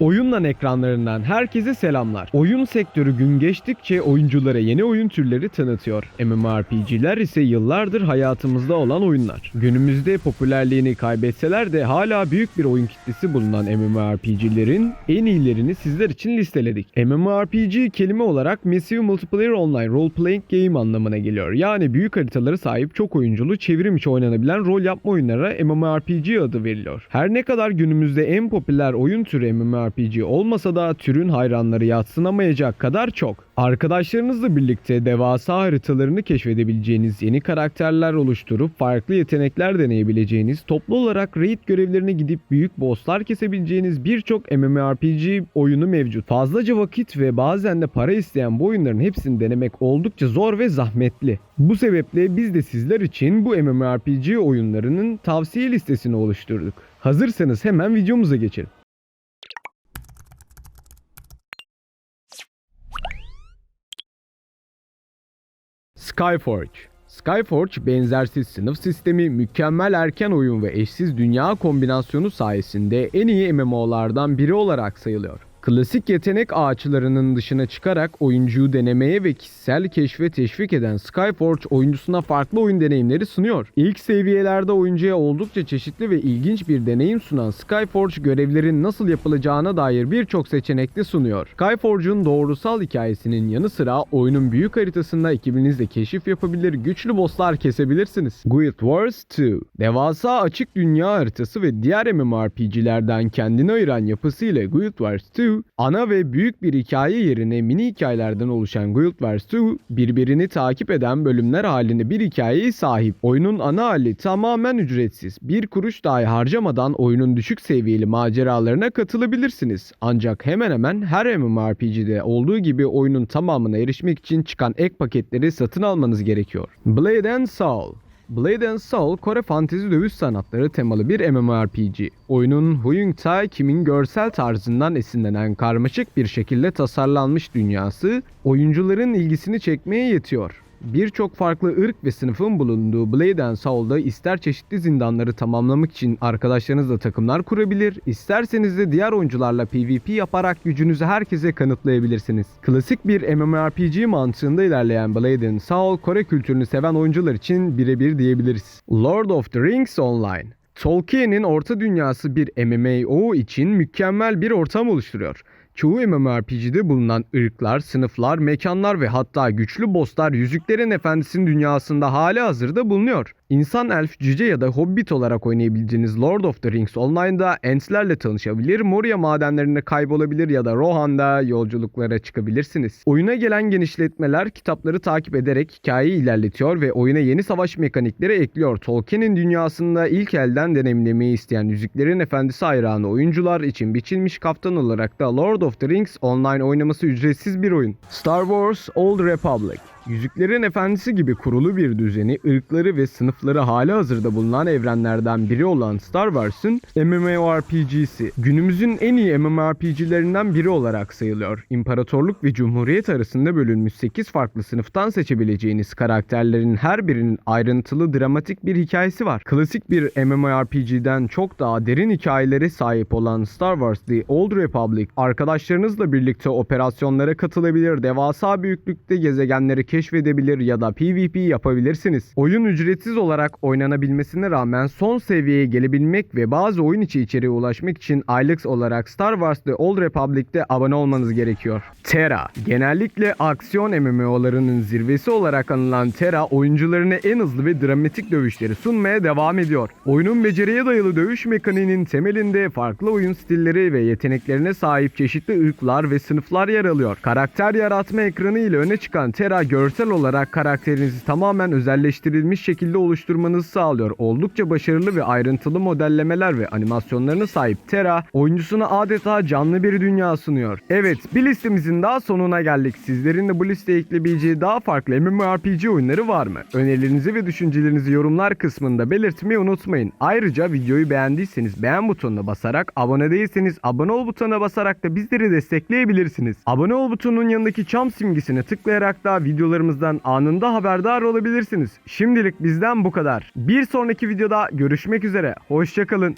Oyunlan ekranlarından herkese selamlar. Oyun sektörü gün geçtikçe oyunculara yeni oyun türleri tanıtıyor. MMORPG'ler ise yıllardır hayatımızda olan oyunlar. Günümüzde popülerliğini kaybetseler de hala büyük bir oyun kitlesi bulunan MMORPG'lerin en iyilerini sizler için listeledik. MMORPG kelime olarak Massive Multiplayer Online Role Playing Game anlamına geliyor. Yani büyük haritalara sahip çok oyunculu çevrim içi oynanabilen rol yapma oyunlara MMORPG adı veriliyor. Her ne kadar günümüzde en popüler oyun türü MMORPG olmasa da türün hayranları yatsınamayacak kadar çok. Arkadaşlarınızla birlikte devasa haritalarını keşfedebileceğiniz yeni karakterler oluşturup farklı yetenekler deneyebileceğiniz, toplu olarak raid görevlerine gidip büyük bosslar kesebileceğiniz birçok MMORPG oyunu mevcut. Fazlaca vakit ve bazen de para isteyen bu oyunların hepsini denemek oldukça zor ve zahmetli. Bu sebeple biz de sizler için bu MMORPG oyunlarının tavsiye listesini oluşturduk. Hazırsanız hemen videomuza geçelim. Skyforge Skyforge benzersiz sınıf sistemi, mükemmel erken oyun ve eşsiz dünya kombinasyonu sayesinde en iyi MMO'lardan biri olarak sayılıyor. Klasik yetenek ağaçlarının dışına çıkarak oyuncuyu denemeye ve kişisel keşfe teşvik eden Skyforge oyuncusuna farklı oyun deneyimleri sunuyor. İlk seviyelerde oyuncuya oldukça çeşitli ve ilginç bir deneyim sunan Skyforge görevlerin nasıl yapılacağına dair birçok seçenek de sunuyor. Skyforge'un doğrusal hikayesinin yanı sıra oyunun büyük haritasında ekibinizle keşif yapabilir, güçlü bosslar kesebilirsiniz. Guild Wars 2 Devasa açık dünya haritası ve diğer MMORPG'lerden kendini ayıran yapısıyla Guild Wars 2 ana ve büyük bir hikaye yerine mini hikayelerden oluşan Guild Wars 2 birbirini takip eden bölümler halinde bir hikayeye sahip. Oyunun ana hali tamamen ücretsiz. Bir kuruş dahi harcamadan oyunun düşük seviyeli maceralarına katılabilirsiniz. Ancak hemen hemen her MMORPG'de olduğu gibi oyunun tamamına erişmek için çıkan ek paketleri satın almanız gerekiyor. Blade and Soul Blade and Soul, Kore fantezi dövüş sanatları temalı bir MMORPG. Oyunun Huyung Tae Kim'in görsel tarzından esinlenen karmaşık bir şekilde tasarlanmış dünyası, oyuncuların ilgisini çekmeye yetiyor. Birçok farklı ırk ve sınıfın bulunduğu Blade and Soul'da ister çeşitli zindanları tamamlamak için arkadaşlarınızla takımlar kurabilir, isterseniz de diğer oyuncularla PvP yaparak gücünüzü herkese kanıtlayabilirsiniz. Klasik bir MMORPG mantığında ilerleyen Blade and Soul, Kore kültürünü seven oyuncular için birebir diyebiliriz. Lord of the Rings Online Tolkien'in Orta Dünyası bir MMO için mükemmel bir ortam oluşturuyor. Çoğu MMORPG'de bulunan ırklar, sınıflar, mekanlar ve hatta güçlü bosslar Yüzüklerin Efendisi'nin dünyasında hali hazırda bulunuyor. İnsan, elf, cüce ya da hobbit olarak oynayabileceğiniz Lord of the Rings Online'da Ent'lerle tanışabilir, Moria madenlerinde kaybolabilir ya da Rohan'da yolculuklara çıkabilirsiniz. Oyuna gelen genişletmeler kitapları takip ederek hikayeyi ilerletiyor ve oyuna yeni savaş mekanikleri ekliyor. Tolkien'in dünyasında ilk elden deneyimlemeyi isteyen Yüzüklerin Efendisi hayranı oyuncular için biçilmiş kaftan olarak da Lord of the Rings Online oynaması ücretsiz bir oyun. Star Wars Old Republic Yüzüklerin Efendisi gibi kurulu bir düzeni, ırkları ve sınıfları hali hazırda bulunan evrenlerden biri olan Star Wars'ın MMORPG'si. Günümüzün en iyi MMORPG'lerinden biri olarak sayılıyor. İmparatorluk ve Cumhuriyet arasında bölünmüş 8 farklı sınıftan seçebileceğiniz karakterlerin her birinin ayrıntılı dramatik bir hikayesi var. Klasik bir MMORPG'den çok daha derin hikayelere sahip olan Star Wars The Old Republic, arkadaşlarınızla birlikte operasyonlara katılabilir, devasa büyüklükte gezegenleri keşfedebilir ya da PvP yapabilirsiniz. Oyun ücretsiz olarak oynanabilmesine rağmen son seviyeye gelebilmek ve bazı oyun içi içeriğe ulaşmak için aylık olarak Star Wars The Old Republic'te abone olmanız gerekiyor. Terra Genellikle aksiyon MMO'larının zirvesi olarak anılan Terra oyuncularına en hızlı ve dramatik dövüşleri sunmaya devam ediyor. Oyunun beceriye dayalı dövüş mekaniğinin temelinde farklı oyun stilleri ve yeteneklerine sahip çeşitli ırklar ve sınıflar yer alıyor. Karakter yaratma ekranı ile öne çıkan Terra görsel olarak karakterinizi tamamen özelleştirilmiş şekilde oluşturmanızı sağlıyor. Oldukça başarılı ve ayrıntılı modellemeler ve animasyonlarına sahip Terra, oyuncusuna adeta canlı bir dünya sunuyor. Evet, bir listemizin daha sonuna geldik. Sizlerin de bu listeye ekleyebileceği daha farklı MMORPG oyunları var mı? Önerilerinizi ve düşüncelerinizi yorumlar kısmında belirtmeyi unutmayın. Ayrıca videoyu beğendiyseniz beğen butonuna basarak, abone değilseniz abone ol butonuna basarak da bizleri destekleyebilirsiniz. Abone ol butonunun yanındaki çam simgesine tıklayarak da videolarımızdan anında haberdar olabilirsiniz. Şimdilik bizden bu kadar. Bir sonraki videoda görüşmek üzere. Hoşçakalın.